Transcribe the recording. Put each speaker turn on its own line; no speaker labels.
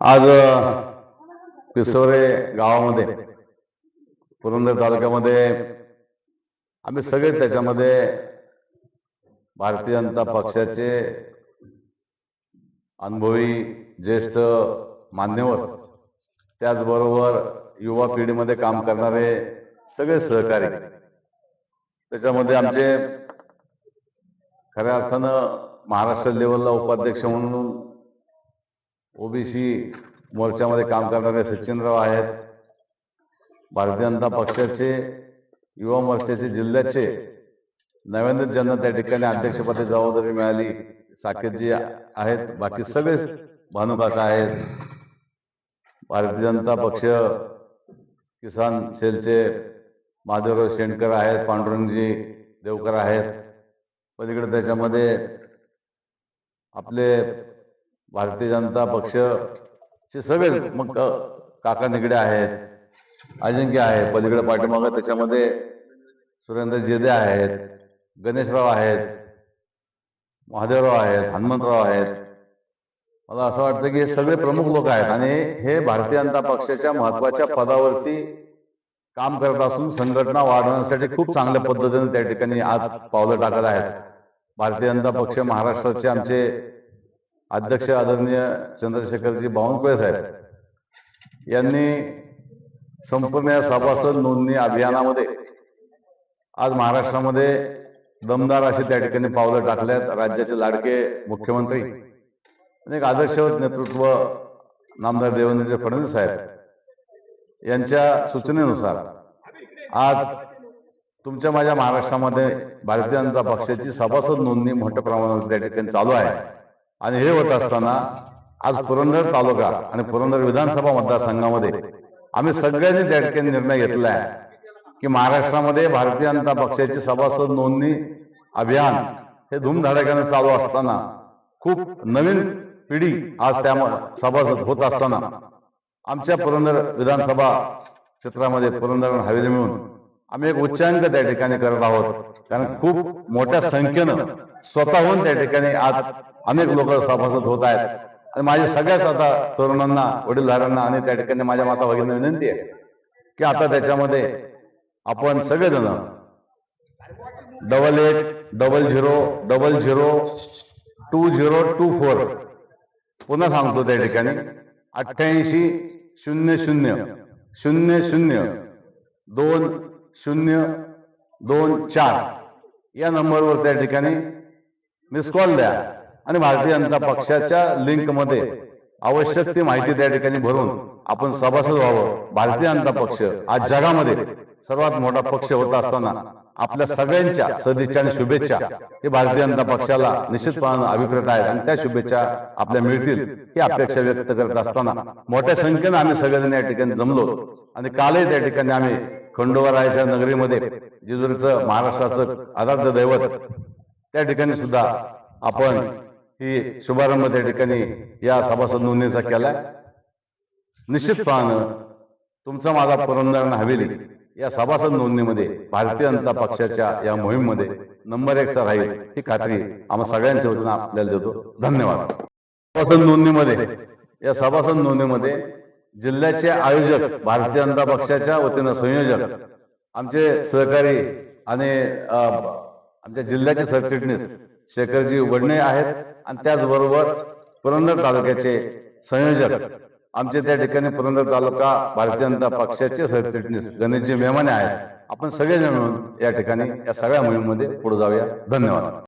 आज पिसोरे गावामध्ये पुरंदर तालुक्यामध्ये आम्ही सगळे त्याच्यामध्ये भारतीय जनता पक्षाचे अनुभवी ज्येष्ठ मान्यवर त्याचबरोबर युवा पिढीमध्ये काम करणारे सगळे सहकारी. त्याच्यामध्ये आमचे खऱ्या अर्थानं महाराष्ट्र लेवलला उपाध्यक्ष म्हणून ओबीसी मोर्चामध्ये काम करणारे सचिनराव आहेत. भारतीय जनता पक्षाचे युवा मोर्चाचे जिल्ह्याचे नव्याने ज्यांना त्या ठिकाणी अध्यक्षपदी जबाबदारी मिळाली. साकेतजी आहेत. बाकी सगळेच भानुकाका आहेत. भारतीय जनता पक्ष किसान सेलचे माधवराव शेंडकर आहेत पांडुरंगजी देवकर आहेत. पलीकडे त्याच्यामध्ये आपले भारतीय जनता पक्षचे सगळे मग काका निगडे आहेत अजिंक्य आहे पलीकडे पाठीमागं त्याच्यामध्ये सुरेंद्र जेदे आहेत गणेशराव आहेत महादेवराव आहेत हनुमंतराव आहेत. मला असं वाटतं की हे सगळे प्रमुख लोक आहेत आणि हे भारतीय जनता पक्षाच्या महत्त्वाच्या पदावरती काम करत असून संघटना वाढवण्यासाठी खूप चांगल्या पद्धतीने त्या ठिकाणी आज पावलं टाकत आहेत. भारतीय जनता पक्ष महाराष्ट्राचे आमचे अध्यक्ष आदरणीय चंद्रशेखरजी बावनकुळे साहेब यांनी संपूर्ण या सभासद नोंदणी अभियानामध्ये आज महाराष्ट्रामध्ये दमदार अशी त्या ठिकाणी पावलं टाकल्यात. राज्याचे लाडके मुख्यमंत्री आणि एक आदर्शवत नेतृत्व नामदार देवेंद्र फडणवीस साहेब यांच्या सूचनेनुसार आज तुमच्या माझ्या महाराष्ट्रामध्ये भारतीय जनता पक्षाची सभासद नोंदणी मोठ्या प्रमाणावर त्या ठिकाणी चालू आहे. आणि हे होत असताना आज पुरंदर तालुका आणि पुरंदर विधानसभा मतदारसंघामध्ये आम्ही सगळ्यांनी त्या ठिकाणी निर्णय घेतला आहे की महाराष्ट्रामध्ये भारतीय जनता पक्षाची सभासद नोंदणी अभियान हे धूमधडाक्याने चालू असताना खूप नवीन पिढी आज त्या सभासद होत असताना आमच्या पुरंदर विधानसभा क्षेत्रामध्ये पुरंदर हवेली मिळून आम्ही एक उच्चांक त्या ठिकाणी करत आहोत. कारण खूप मोठ्या संख्येनं स्वतःहून त्या ठिकाणी आज अनेक लोक सभासद होत आहेत. आणि माझ्या सगळ्याच आता तरुणांना वडीलधाऱ्यांना आणि त्या ठिकाणी माझ्या माता भगिनी विनंती आहे की आता त्याच्यामध्ये आपण सगळेजण double eight double zero double zero two zero two four पुन्हा सांगतो त्या ठिकाणी. अठ्ठ्याऐंशी शून्य शून्य शून्य शून्य दोन शून्य दोन चार. या नंबरवर त्या ठिकाणी मिस कॉल द्या. आणि भारतीय जनता पक्षाच्या लिंकमध्ये आवश्यक ती माहिती त्या ठिकाणी भरून आपण सभासद व्हावं. भारतीय जनता पक्ष आज जगामध्ये सर्वात मोठा पक्ष होत असताना आपल्या सगळ्यांच्या सदिच्छा आणि शुभेच्छा हे भारतीय जनता पक्षाला निश्चितपणानं अभिप्रेत आहेत आणि त्या शुभेच्छा आपल्या मिळतील ही अपेक्षा व्यक्त करत असताना मोठ्या संख्येनं आम्ही सगळेजण या ठिकाणी जमलो. आणि कालही त्या ठिकाणी आम्ही खंडोबारायाच्या नगरीमध्ये जेजुरीचं महाराष्ट्राचं आराध्य दैवत त्या ठिकाणी सुद्धा आपण ही शुभारंभ त्या ठिकाणी या सभासद नोंदणीचा केलाय. निश्चितपणानं तुमचा माझा पुरंदरण हवेली. या सभासद नोंदणीमध्ये भारतीय जनता पक्षाच्या या मोहीममध्ये नंबर एकचा राहील ही खात्री आम्हा सगळ्यांच्या वतीनं आपल्याला देतो. धन्यवाद. सभासद नोंदणीमध्ये या सभासद नोंदणीमध्ये जिल्ह्याचे आयोजक भारतीय जनता पक्षाच्या वतीनं संयोजक आमचे सहकारी आणि आमच्या जिल्ह्याचे सरचिटणीस शेखरजी वडणे आहेत आणि त्याचबरोबर पुरंदर तालुक्याचे संयोजक. आमचे त्या ठिकाणी पुरंदर तालुका भारतीय जनता पक्षाचे सरचिटणीस गणेशजी मेमाने आहेत. आपण सगळेजण मिळून या ठिकाणी या सगळ्या मोहिमेमध्ये पुढे जाऊया. धन्यवाद.